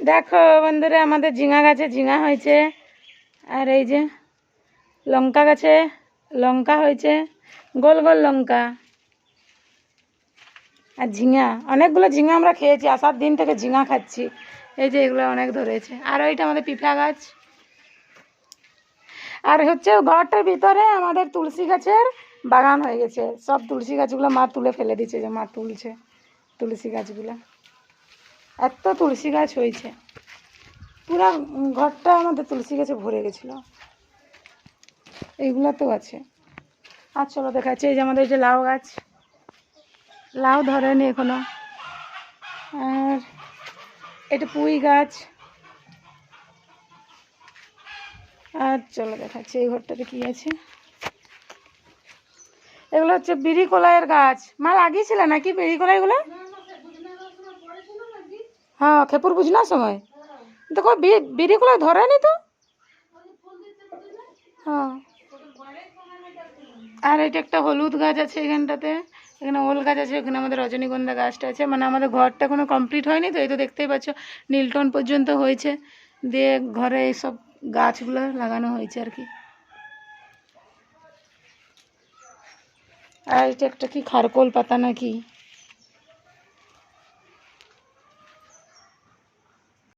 দেখো বন্ধুরা, আমাদের ঝিঙা গাছে ঝিঙা হয়েছে। আর এই যে লঙ্কা গাছে লঙ্কা হয়েছে, গোল গোল লঙ্কা আর ঝিঙা। অনেকগুলো ঝিঙা আমরা খেয়েছি আসার দিন থেকে ঝিঙা খাচ্ছি। এই যে এগুলো অনেক ধরেছে। আর ওইটা আমাদের পিফা গাছ। আর হচ্ছে ঘরটার ভিতরে আমাদের তুলসী গাছের বাগান হয়ে গেছে। সব তুলসী গাছগুলো মা তুলে ফেলে দিচ্ছে, যে মা তুলছে তুলসী গাছগুলো। এত তুলসী গাছ হয়েছে। পুরা ঘরটা আমাদের তুলসী গাছে ভরে গেছিল। তো আছে। আর চলো দেখাচ্ছে, এই যে আমাদের যে লাউ গাছ। লাউ ধরেনি এখনও। আর এটা পুঁই গাছ। আর চলো দেখাচ্ছি, এই ঘরটাতে কি আছে? এগুলো হচ্ছে বিড়ি কলাইয়ের গাছ। মা লাগিয়েছিল নাকি বিড়ি কলাইগুলো? হ্যাঁ খেপুর বুঝনার সময়? দেখো বি- বিড়ি কলাই ধরেনি তো? হ্যাঁ। আর এটা একটা হলুদ গাছ আছে এখানটাতে। এখানে ওল গাছ আছে, ওখানে আমাদের রজনীগন্ধা গাছটা আছে। মানে আমাদের ঘরটা কোনো কমপ্লিট হয়নি তো, এই তো দেখতেই পাচ্ছ, নীলটন পর্যন্ত হয়েছে। দিয়ে ঘরে এইসব গাছগুলো লাগানো হয়েছে আর কি। আর এটা একটা কি খারকোল পাতা নাকি?